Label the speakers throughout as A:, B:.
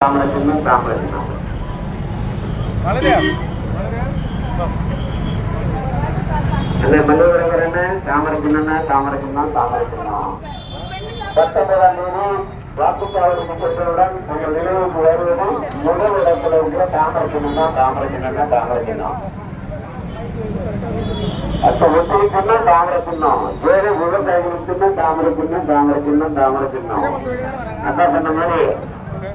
A: தாமரை சின்னம் தாமரை சின்னம் அந்த மல்லூரங்கர் என்ன தாமரை சின்னம் தாமரை பத்தொன்பதாம் தேதி வாக்குச்சாவடி பெற்றவுடன் உங்கள் நினைவுக்கு வருவது முதல் இடத்துல இருக்கிற தாமரை சின்னம் தான் அப்ப ஒத்திரி சின்னம் சின்னம் வேறு விவசாயிகளுக்கு சின்னம் சின்னம் சின்னம் சின்னம் அதான் சொன்ன மாதிரி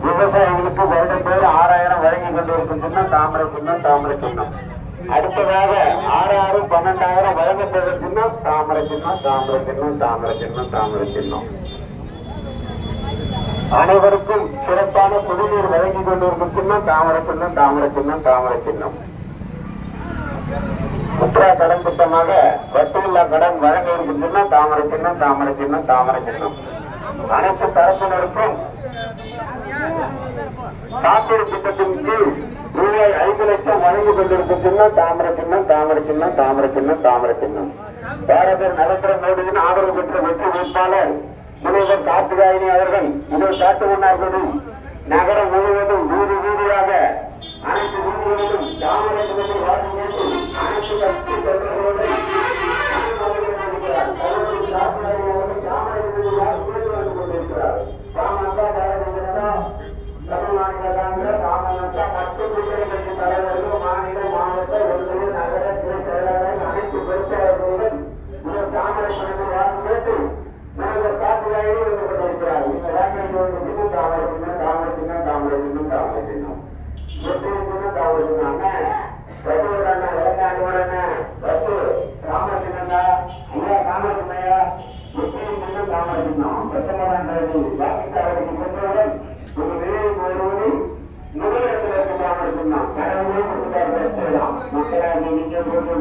A: விவசாயிகளுக்கு வருடந்தோறு ஆறாயிரம் வழங்கி கொண்டிருக்கும் சின்னம் தாமரை சின்னம் தாமரை சின்னம் அடுத்ததாக ஆறு ஆறு பன்னெண்டாயிரம் வழங்கப்பட்ட சின்னம் தாமரை சின்னம் தாமரை சின்னம் தாமரை சின்னம் தாமரை சின்னம் அனைவருக்கும் சிறப்பான குடிநீர் வழங்கி கொண்டிருக்கும் சின்னம் தாமரை சின்னம் தாமரை சின்னம் தாமரை சின்னம் முத்ரா கடன் திட்டமாக வட்டியில்லா கடன் வழங்க இருக்கும் சின்னம் தாமரை சின்னம் தாமரை சின்னம் தாமரை சின்னம் அனைத்து தரப்பினருக்கும் காப்பீடு திட்டத்தின் கீழ் ரூபாய் ஐந்து லட்சம் வழங்கி கொண்டிருக்கும் சின்னம் தாமர சின்னம் தாமரை சின்னம் தாமரை சின்னம் தாமரை சின்னம். பாரதர் நரேந்திர மோடியின் ஆதரவு பெற்ற வெற்றி வேட்பாளர் முனைவர் கார்த்திகாயினி அவர்கள் இதை காட்டு முன்னார்கள் நகரம் முழுவதும் வீடு வீதியாக அனைத்து வீடுகளிலும் தாமரை சின்னத்தில் வாக்கு சின்னம் தாமரை சின்னம் தாமரை சின்னம் தாமரை சின்னம் தாமரை சின்னம் எப்படி சின்னம் தாமரை சின்னம் பசுவண்ண விளக்காண்டுவண்ண பசு தாமரை சின்னந்தா ஐயா சின்னையா எப்படி சின்னம் சின்னம் சென்றவுடன் ஒரு நிலையை வருவது முதலிடத்தில் இருக்க சின்னம் கடவுளே கொடுத்தார் மக்களாக நீங்க போட்டு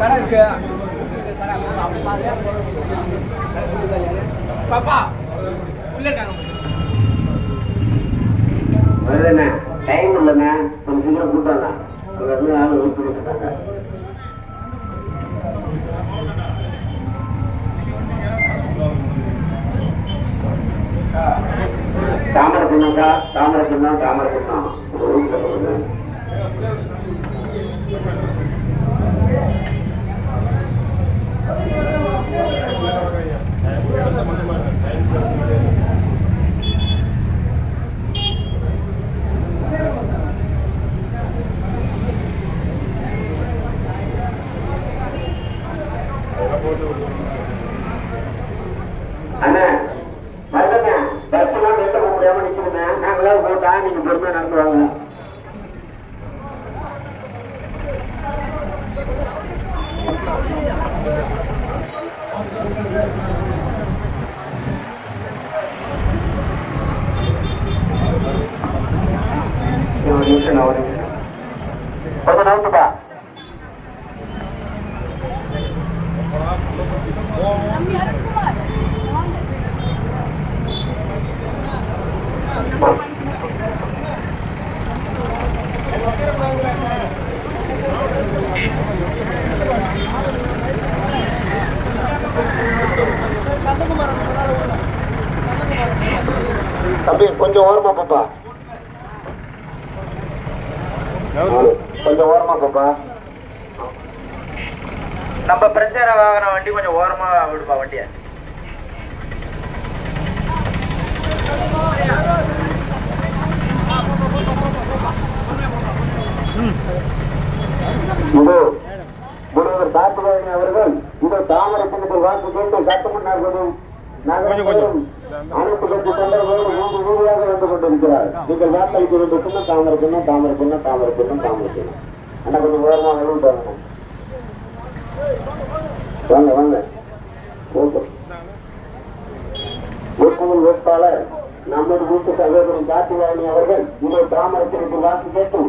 B: கடை இருக்கு பாப்பா உள்ள
A: வருதுண்ணே டைம் இல்லைண்ணே கொஞ்சம் சீக்கிரம் இருந்து ஆளு வெயிட் பண்ணிட்டு வந்தா தாமரை சின்னங்கா தாமரை சின்னம் அண்ணா ஒரு நிமிஷம் கொஞ்சம் தம்பி கொஞ்சம் ஓரமா பாப்பா. கொஞ்சம் ஓரமா பாப்பா
B: நம்ம பிரச்சார வாகன வண்டி கொஞ்சம் ஓரமா விடுப்பா வண்டியை.
A: முருகர் காட்டுவாயன் அவர்கள் இந்த தாமரை சின்னத்தில் வாக்கு கேட்டு கட்டுமன்னார்களும் நகரங்களும் அனைத்து கட்சி தொண்டர்களும் மூன்று கொண்டிருக்கிறார். நீங்கள் வாக்களிக்க வேண்டும் சொன்னா தாமரை சொன்ன தாமரை சொன்ன தாமரை சொன்ன தாமரை சொன்ன அண்ணா கொஞ்சம் ஓரமா வெளியிட்டு வாங்க வாங்க வாங்க. ஓகே. வேட்புமனு வேட்பாளர் நமது வீட்டு சகோதரன் கார்த்திகாயணி அவர்கள் இதை தாமரத்திற்கு வாக்கு கேட்டு